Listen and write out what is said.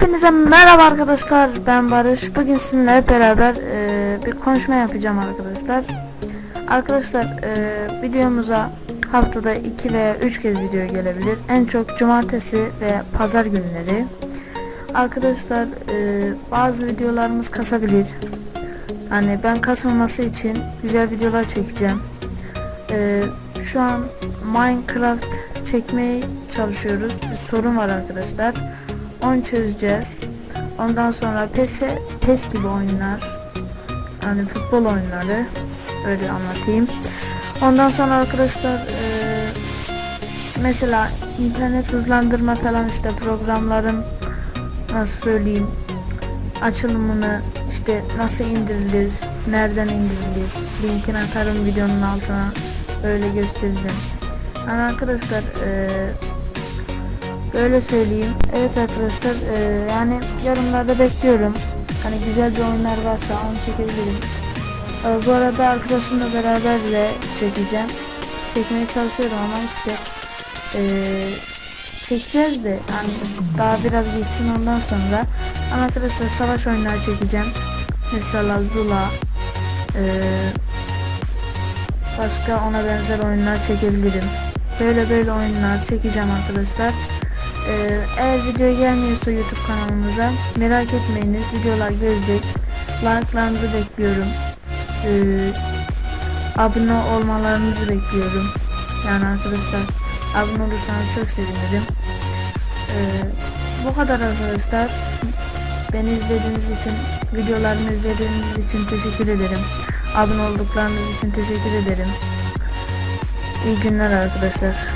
Merhaba arkadaşlar ben Barış. Bugün sizinle beraber e, bir konuşma yapacağım arkadaşlar. Arkadaşlar e, videomuza haftada 2 veya 3 kez video gelebilir. En çok cumartesi ve pazar günleri. Arkadaşlar e, bazı videolarımız kasabilir. Hani ben kasmaması için güzel videolar çekeceğim. E, şu an Minecraft çekmeye çalışıyoruz. Bir sorun var arkadaşlar. Onu çözeceğiz. Ondan sonra PES, PES gibi oyunlar. Yani futbol oyunları. Öyle anlatayım. Ondan sonra arkadaşlar eee, mesela internet hızlandırma falan işte programların nasıl söyleyeyim açılımını işte nasıl indirilir, nereden indirilir linkini atarım videonun altına öyle göstereceğim. Yani arkadaşlar eee Böyle söyleyeyim. Evet arkadaşlar eee, yani yorumlarda bekliyorum. Hani güzel bir oyunlar varsa onu çekebilirim. Eee, bu arada arkadaşımla beraber de çekeceğim. Çekmeye çalışıyorum ama işte eee, çekeceğiz de hani daha biraz geçsin ondan sonra. Ama arkadaşlar savaş oyunları çekeceğim. Mesela Zula eee, başka ona benzer oyunlar çekebilirim. Böyle böyle oyunlar çekeceğim arkadaşlar. Ee, eğer video gelmiyorsa YouTube kanalımıza merak etmeyiniz videolar gelecek. Like'larınızı bekliyorum. Ee, abone olmalarınızı bekliyorum. Yani arkadaşlar abone olursanız çok sevinirim. Ee, bu kadar arkadaşlar. Beni izlediğiniz için, videolarımı izlediğiniz için teşekkür ederim. Abone olduklarınız için teşekkür ederim. İyi günler arkadaşlar.